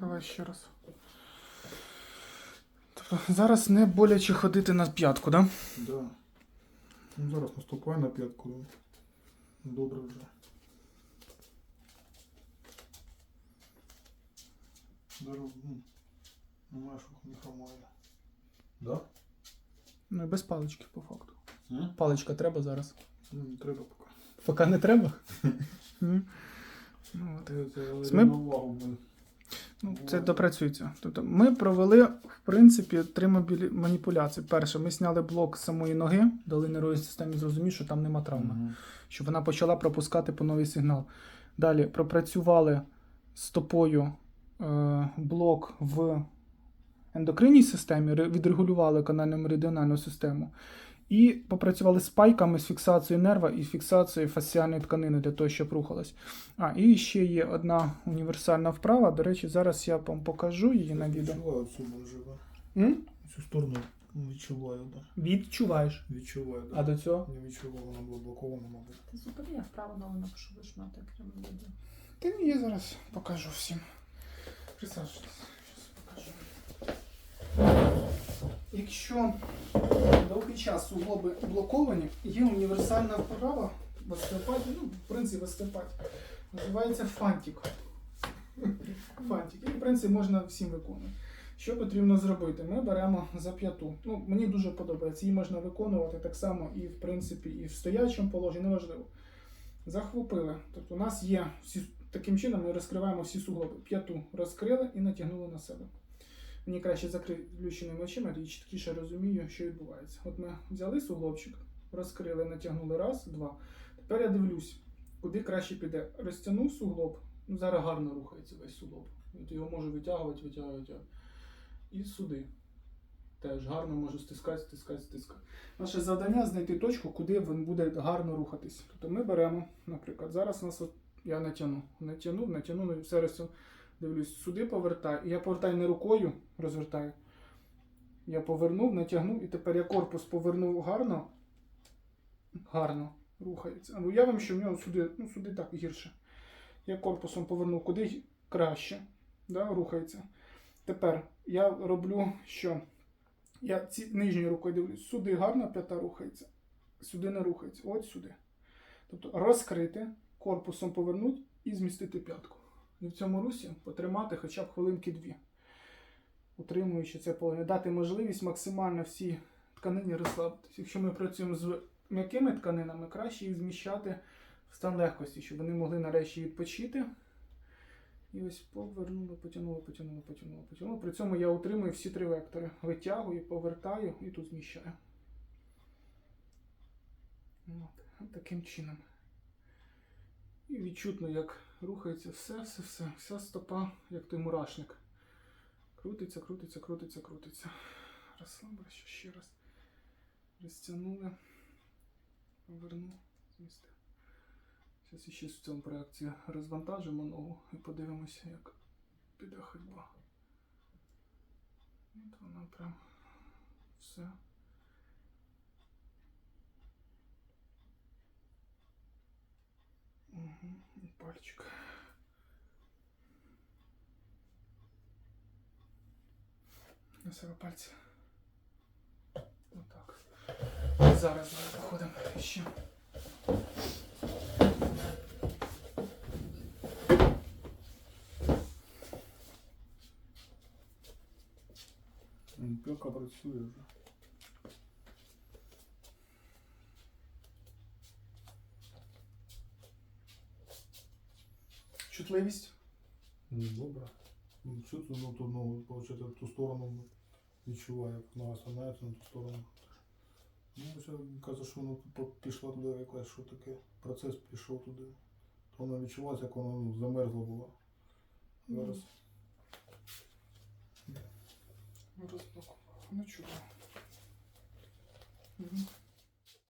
Давай ще раз. Тобто зараз не боляче ходити на п'ятку, да? Да. Ну, зараз наступай на п'ятку. Добре вже. Даже ну, що не хромає. Да? Ну і без палички, по факту. М? Паличка треба зараз. Ну, не треба поки. Поки не треба. Ну, от. Це, це Ми- це допрацюється. Тобто ми провели, в принципі, три мобілі... маніпуляції. Перше, ми зняли блок з самої ноги, дали нервовій системі зрозуміти, що там нема травми. Мгм. щоб вона почала пропускати по новий сигнал. Далі пропрацювали стопою е, блок в ендокринній системі, відрегулювали канально меридіональну систему. І попрацювали з пайками, з фіксацією нерва і фіксацією фасціальної тканини для того, щоб рухалась. А, і ще є одна універсальна вправа. До речі, зараз я вам покажу її на відео. Відчуваю цю живе. М? Цю сторону відчуваю, да. Відчуваєш. Відчуваю, да. А до цього? Не відчував, вона була блокована, мабуть. Ти зупини, я вправо ногу напишу, будеш мати окремо відео. Та ні, я зараз покажу всім. Присаджуйтесь, зараз покажу. Якщо довгий час суглоби блоковані, є універсальна вправа в остеопатії, ну, в принципі, в остеопатії. Називається фантик. Фантик. І, в принципі, можна всім виконувати. Що потрібно зробити? Ми беремо за п'яту. Ну, мені дуже подобається. Її можна виконувати так само і, в принципі, і в стоячому положенні, неважливо. Захопили. Тобто у нас є всі таким чином ми розкриваємо всі суглоби. П'яту розкрили і натягнули на себе. Мені краще заключеними очима, тоді чіткіше розумію, що відбувається. От ми взяли суглобчик, розкрили, натягнули раз, два. Тепер я дивлюсь, куди краще піде. Розтягнув суглоб, ну зараз гарно рухається весь суглоб. От його можу витягувати, витягувати. І сюди. Теж гарно можу стискати, стискати, стискати. Наше завдання знайти точку, куди він буде гарно рухатись. Тобто ми беремо, наприклад, зараз нас от я натягну. Натягнув, натягнув, ну, все розтягнув. Дивлюсь, сюди повертаю. Я повертаю не рукою, розвертаю. Я повернув, натягнув, і тепер я корпус повернув гарно. Гарно рухається. А уявимо, що в нього сюди, ну сюди так гірше. Я корпусом повернув куди краще. Да, рухається. Тепер я роблю що? Я ці нижньою рукою дивлюсь, сюди гарно п'ята рухається, сюди не рухається, от сюди. Тобто розкрити, корпусом повернути і змістити п'ятку. І в цьому русі потримати хоча б хвилинки дві, утримуючи це положення, дати можливість максимально всі тканині розслабитися. Якщо ми працюємо з м'якими тканинами, краще їх зміщати в стан легкості, щоб вони могли нарешті відпочити. І ось повернули, потягнули, потягнули, потягнули, потягнули. При цьому я утримую всі три вектори. Витягую, повертаю і тут зміщаю. От таким чином. Відчутно, як рухається все, все, все, вся стопа, як той мурашник. Крутиться, крутиться, крутиться, крутиться. Розслабилися ще раз. Розтягнули. Повернув, змістив. Зараз ще в цьому проєкті розвантажимо ногу і подивимося, як піде ходьба. От вона прям все. Пальчик. Себе пальці. Отак. Зараз зараз походимо ще. П'ятка працює вже. Чутливість. Ну, Добре. Ну, Всю цю ну, ту ногу, получается, ту сторону відчуваю, як нога становиться на ту сторону. Ну, це каже, що воно пішло туди якось, що таке. Процес пішов туди. То вона відчувається, як вона ну, замерзла була. Зараз. Розблокував. Ну чудово.